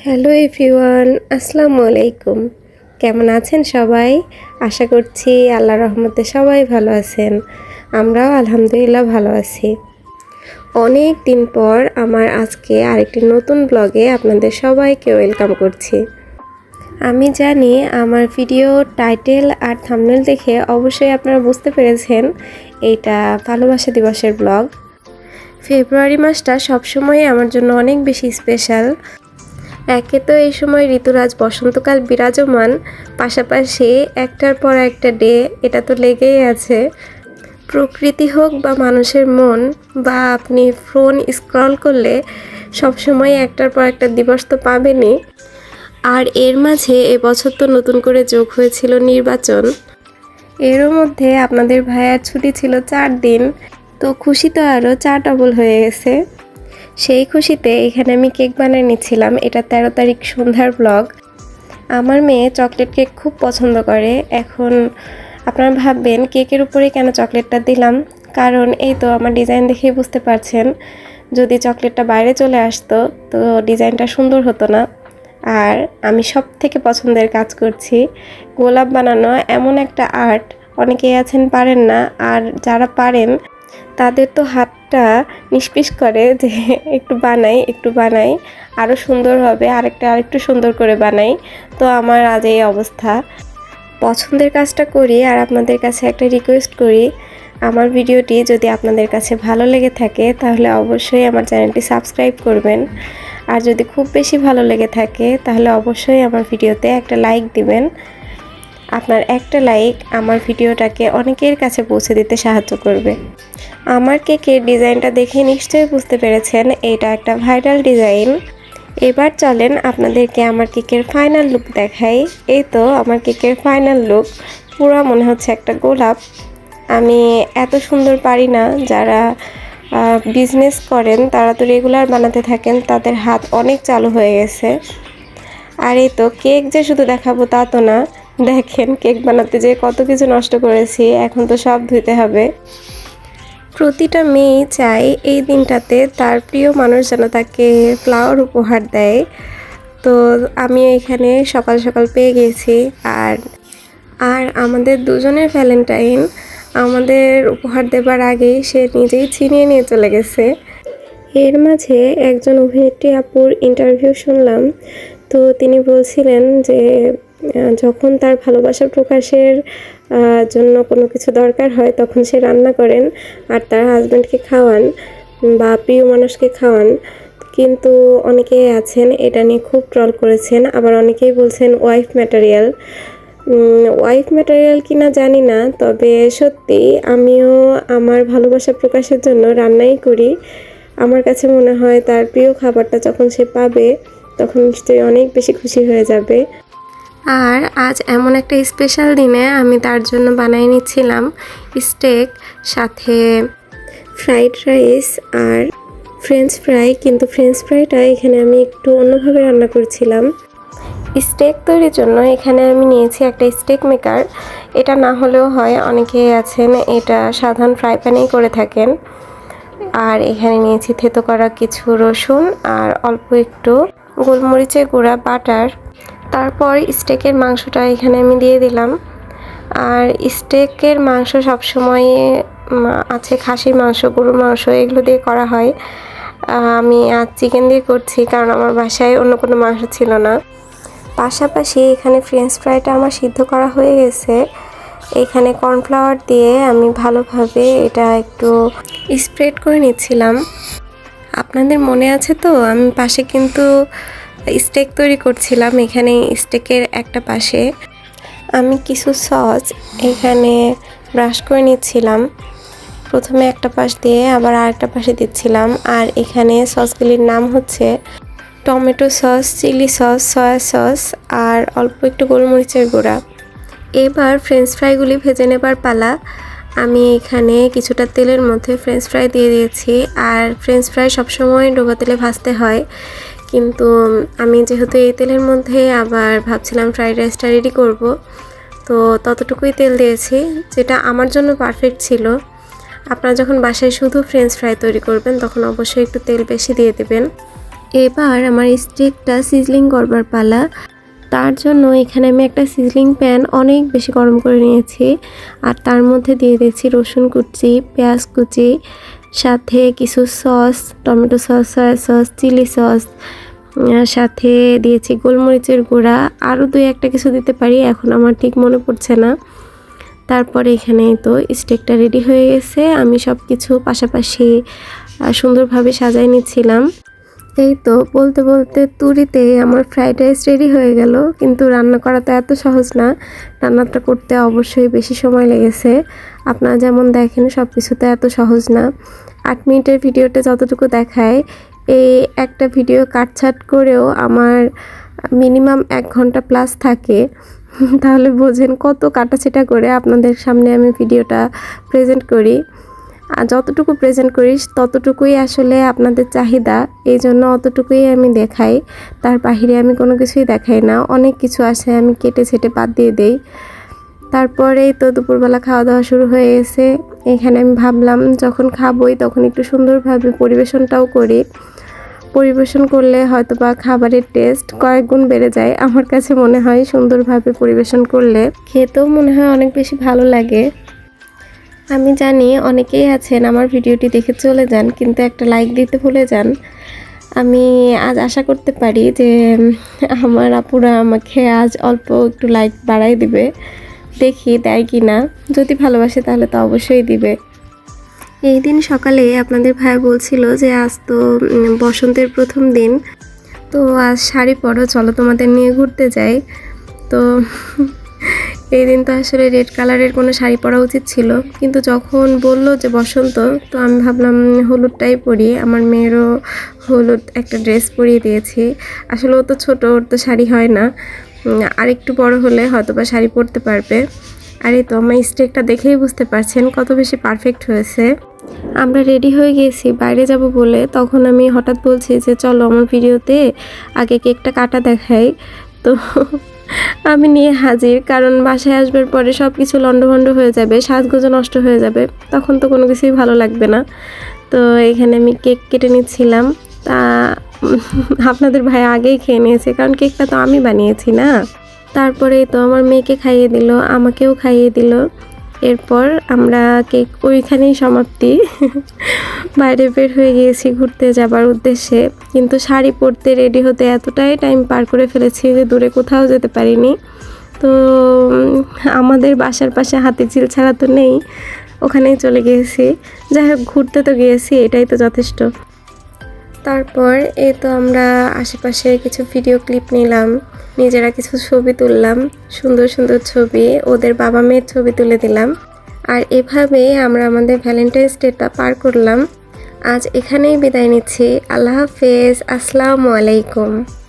Hello everyone, আসসালামু আলাইকুম। কেমন আছেন সবাই? আশা করছি আল্লাহ রহমতে সবাই ভালো আছেন। আমরাও আলহামদুলিল্লাহ ভালো আছি। অনেক দিন পর আমার আজকে আরেকটি নতুন ব্লগে আপনাদের সবাইকে ওয়েলকাম করছি। আমি জানি আমার ভিডিও টাইটেল আর থামনেল দেখে অবশ্যই আপনারা বুঝতে পেরেছেন এইটা ভালোবাসা দিবসের ব্লগ। ফেব্রুয়ারি মাসটা সবসময় আমার জন্য অনেক বেশি স্পেশাল। একে তো এই সময় ঋতুরাজ বসন্তকাল বিরাজমান, পাশাপাশি একটার পর একটা ডে, এটা তো লেগেই আছে। প্রকৃতি হোক বা মানুষের মন, বা আপনি ফোন স্ক্রল করলে সবসময় একটার পর একটা দিবস তো পাবেনই। আর এর মাঝে এবছর তো নতুন করে যোগ হয়েছিল নির্বাচন। এরও মধ্যে আপনাদের ভাইয়ার ছুটি ছিল চার দিন, তো খুশি তো আরও চার ডবল হয়ে গেছে। সেই খুশিতে এখানে আমি কেক বানিয়ে নিচ্ছিলাম। এটা তেরো তারিখ সন্ধ্যার ব্লগ আমার মেয়ে চকলেট কেক খুব পছন্দ করে। এখন আপনারা ভাববেন, কেকের উপরে কেন চকলেটটা দিলাম? কারণ এই তো আমার ডিজাইন দেখেই বুঝতে পারছেন, যদি চকলেটটা বাইরে চলে আসতো, তো ডিজাইনটা সুন্দর হতো না। আর আমি সব থেকে পছন্দের কাজ করছি, গোলাপ বানানো এমন একটা আর্ট অনেকেই আছেন পারেন না, আর যারা পারেন তাদের তো হাতটা নিষ্পিস করে যে একটু বানাই একটু বানাই আরও সুন্দর হবে, আরেকটা, আরেকটু সুন্দর করে বানাই। তো আমার আজ এই অবস্থা। পছন্দের কাজটা করি আর আপনাদের কাছে একটা রিকোয়েস্ট করি। আমার ভিডিওটি যদি আপনাদের কাছে ভালো লেগে থাকে, তাহলে অবশ্যই আমার চ্যানেলটি সাবস্ক্রাইব করবেন। আর যদি খুব বেশি ভালো লেগে থাকে, তাহলে অবশ্যই আমার ভিডিওতে একটা লাইক দিবেন। আপনার একটা লাইক আমার ভিডিওটাকে অনেকের কাছে পৌঁছে দিতে সাহায্য করবে। আমার কেকের ডিজাইনটা দেখে নিশ্চয়ই বুঝতে পেরেছেন, এটা একটা ভাইরাল ডিজাইন। এবার চলেন আপনাদেরকে আমার কেকের ফাইনাল লুক দেখাই। এই তো আমার কেকের ফাইনাল লুক পুরো মনে হচ্ছে একটা গোলাপ। আমি এত সুন্দর পারি না, যারা বিজনেস করেন, তারা তো রেগুলার বানাতে থাকেন, তাদের হাত অনেক চালু হয়ে গেছে। আর এই তো কেক যে শুধু দেখাবো তা তো না দেখেন, কেক বানাতে যে কত কিছু নষ্ট করেছি, এখন তো সব ধুইতে হবে। প্রতিটা মেয়ে চায় এই দিনটাতে তার প্রিয় মানুষ যেন তাকে ফ্লাওয়ার উপহার দেয়। তো আমি এখানে সকাল সকাল পেয়ে গেছি। আর আর আমাদের দুজনের ভ্যালেন্টাইন আমাদের উপহার দেবার আগেই সে নিজেই ছিনিয়ে নিয়ে চলে গেছে। এর মাঝে একজন অভিনেত্রী আপুর ইন্টারভিউ শুনলাম। তো তিনি বলছিলেন যে যখন তার ভালোবাসা প্রকাশের জন্য কোনো কিছু দরকার হয়, তখন সে রান্না করেন আর তার হাজব্যান্ডকে খাওয়ান, বা প্রিয় মানুষকে খাওয়ান। কিন্তু অনেকেই আছেন, এটা নিয়ে খুব ট্রল করেছেন। আবার অনেকেই বলছেন ওয়াইফ ম্যাটেরিয়াল ওয়াইফ ম্যাটেরিয়াল কিনা জানি না, তবে সত্যি আমিও আমার ভালোবাসা প্রকাশের জন্য রান্নাই করি। আমার কাছে মনে হয়, তার প্রিয় খাবারটা যখন সে পাবে, তখন নিশ্চয়ই অনেক বেশি খুশি হয়ে যাবে। আর আজ এমন একটা স্পেশাল দিনে আমি তার জন্য বানিয়ে নিচ্ছিলাম স্টেক সাথে ফ্রাইড রাইস আর ফ্রেঞ্চ ফ্রাই কিন্তু ফ্রেঞ্চ ফ্রাইটা এখানে আমি একটু অন্যভাবে রান্না করছিলাম। স্টেক তৈরির জন্য এখানে আমি নিয়েছি একটা স্টেক মেকার এটা না হলেও হয়, অনেকে আছেন, এটা সাধারণ ফ্রাই প্যানেই করে থাকেন। আর এখানে নিয়েছি থেতো করা কিছু রসুন আর অল্প একটু গোলমরিচের গুঁড়া বাটার তারপর স্টেকের মাংসটা এখানে আমি দিয়ে দিলাম। আর স্টেকের মাংস সবসময় আছে খাসির মাংস, গরুর মাংস, এগুলো দিয়ে করা হয়। আমি আজ চিকেন দিয়ে করছি কারণ আমার বাসায় অন্য কোনো মাংস ছিল না। পাশাপাশি এখানে ফ্রেঞ্চ ফ্রাইটা আমার সিদ্ধ করা হয়ে গেছে। এখানে কর্নফ্লাওয়ার দিয়ে আমি ভালোভাবে এটা একটু স্প্রেড করে নিচ্ছিলাম। আপনাদের মনে আছে তো? আমি পাশে কিন্তু স্টেক তৈরি করছিলাম। এখানে স্টেকের একটা পাশে আমি কিছু সস এখানে ব্রাশ করে নিচ্ছিলাম। প্রথমে একটা পাশ দিয়ে আবার আরেকটা পাশে দিচ্ছিলাম। আর এখানে সসগুলির নাম হচ্ছে tomato sauce chilli sauce soya sauce আর অল্প একটু গোলমরিচের গুঁড়া। এবার ফ্রেঞ্চ ফ্রাইগুলি ভেজে নেবার পালা। আমি এখানে কিছুটা তেলের মধ্যে ফ্রেঞ্চ ফ্রাই দিয়ে দিয়েছি। আর ফ্রেঞ্চ ফ্রাই সবসময় ডোবা তেলে ভাজতে হয়। কিন্তু আমি যেহেতু এই তেলের মধ্যে আবার ভাবছিলাম ফ্রাইড রাইসটা রেডি করব, তো ততটুকুই তেল দিয়েছি, যেটা আমার জন্য পারফেক্ট ছিল। আপনারা যখন বাসায় শুধু ফ্রেঞ্চ ফ্রাই তৈরি করবেন, তখন অবশ্যই একটু তেল বেশি দিয়ে দেবেন। এবার আমার স্টেকটা সিজলিং করবার পালা। তার জন্য এখানে আমি একটা সিজলিং প্যান অনেক বেশি গরম করে নিয়েছি, আর তার মধ্যে দিয়ে দিয়েছি রসুন কুচি, পেঁয়াজ কুচি সাথে কিছু sauce, tomato sauce, soya sauce, chilli sauce সাথে দিয়েছি গোলমরিচের গুঁড়া। আরও দুই একটা কিছু দিতে পারি, এখন আমার ঠিক মনে পড়ছে না। তারপরে এখানে তো স্টেকটা রেডি হয়ে গেছে। আমি সব কিছু পাশাপাশি সুন্দরভাবে সাজাই নিচ্ছিলাম। এই তো বলতে বলতে তুরিতে আমার ফ্রাইড রাইস রেডি হয়ে গেল। কিন্তু রান্না করা তো এত সহজ না। রান্নাটা করতে অবশ্যই বেশি সময় লেগেছে। আপনারা যেমন দেখেন সব কিছুতে এত সহজ না। আট মিনিটের ভিডিওটা যতটুকু দেখায়, এই একটা ভিডিও কাটছাট করেও আমার মিনিমাম এক ঘণ্টা প্লাস থাকে। তাহলে বোঝেন কত কাটাছেটা করে আপনাদের সামনে আমি ভিডিওটা প্রেজেন্ট করি। যতটুকু প্রেজেন্ট করি ততটুকুই আসলে আপনাদের চাহিদা। এই জন্য অতটুকুই আমি দেখাই। তার বাহিরে আমি কোনো কিছুই দেখাই না। অনেক কিছু আছে, আমি কেটে ছেটে বাদ দিয়ে দেই। তারপরেই তো দুপুরবেলা খাওয়া দাওয়া শুরু হয়ে গেছে। এখানে আমি ভাবলাম, যখন খাবোই তখন একটু সুন্দরভাবে পরিবেশনটাও করি। পরিবেশন করলে হয়তো বা খাবারের টেস্ট কয়েক গুণ বেড়ে যায়। আমার কাছে মনে হয় সুন্দরভাবে পরিবেশন করলে খেতেও মনে হয় অনেক বেশি ভালো লাগে। আমি জানি অনেকেই আছেন, আমার ভিডিওটি দেখে চলে যান, কিন্তু একটা লাইক দিতে ভুলে যান। আমি আজ আশা করতে পারি যে আমার আপুরা আমাকে আজ অল্প একটু লাইক বাড়াই দিবে। দেখি দেয় কি না। যদি ভালোবাসে তাহলে তো অবশ্যই দিবে। এই দিন সকালে আপনাদের ভাই বলছিল যে, আজ তো বসন্তের প্রথম দিন। তো আজ শাড়ি পরো, চলো তোমাদের নিয়ে ঘুরতে যাই। তো এই দিন তো আসলে রেড কালারের কোনো শাড়ি পরা উচিত ছিল। কিন্তু যখন বলল যে বসন্ত, তো আমি ভাবলাম হলুদটাই পরি। আমার মেয়েরও হলুদ একটা ড্রেস পরিয়ে দিয়েছি। আসলে ও তো ছোটো, ওর তো শাড়ি হয় না। আর একটু বড় হলে হয়তো বা শাড়ি পরতে পারবে। আর এই তো আমার স্টেকটা দেখেই বুঝতে পারছেন কত বেশি পারফেক্ট হয়েছে। আমরা রেডি হয়ে গেছি, বাইরে যাব বলে। তখন আমি হঠাৎ বলছি যে, চলো আমার ভিডিওতে আগে কেকটা কাটা দেখাই। তো আমি নিয়ে হাজির, কারণ বাসায় আসবার পরে সব কিছু লণ্ডভণ্ড হয়ে যাবে সাজগোজ নষ্ট হয়ে যাবে, তখন তো কোনো কিছুই ভালো লাগবে না। তো এখানে আমি কেক কেটে নিচ্ছিলাম। তা আপনাদের ভাই আগেই খেয়ে নিয়েছে, কারণ কেকটা তো আমি বানিয়েছি না। তারপরে তো আমার মেয়েকে খাইয়ে দিল, আমাকেও খাইয়ে দিল। এরপর আমরা কেক ওইখানেই সমাপ্তি। বাইরে বের হয়ে গিয়েছি ঘুরতে যাবার উদ্দেশ্যে। কিন্তু শাড়ি পরতে রেডি হতে এতটাই টাইম পার করে ফেলেছি যে দূরে কোথাও যেতে পারিনি। তো আমাদের বাসার পাশে হাতিঝিল ছাড়া তো নেই। ওখানেই চলে গিয়েছি। যাই হোক, ঘুরতে তো গিয়েছি, এটাই তো যথেষ্ট। তারপর এ তো আমরা আশেপাশে কিছু ভিডিও ক্লিপ নিলাম। নিজেরা কিছু ছবি তুললাম। সুন্দর সুন্দর ছবি। ওদের বাবা মেয়ের ছবি তুলে দিলাম। আর এভাবে আমরা আমাদের ভ্যালেন্টাইন্স ডেটা পার করলাম। আজ এখানেই বিদায় নিচ্ছি। আল্লাহ হাফেজ। আসসালামু আলাইকুম।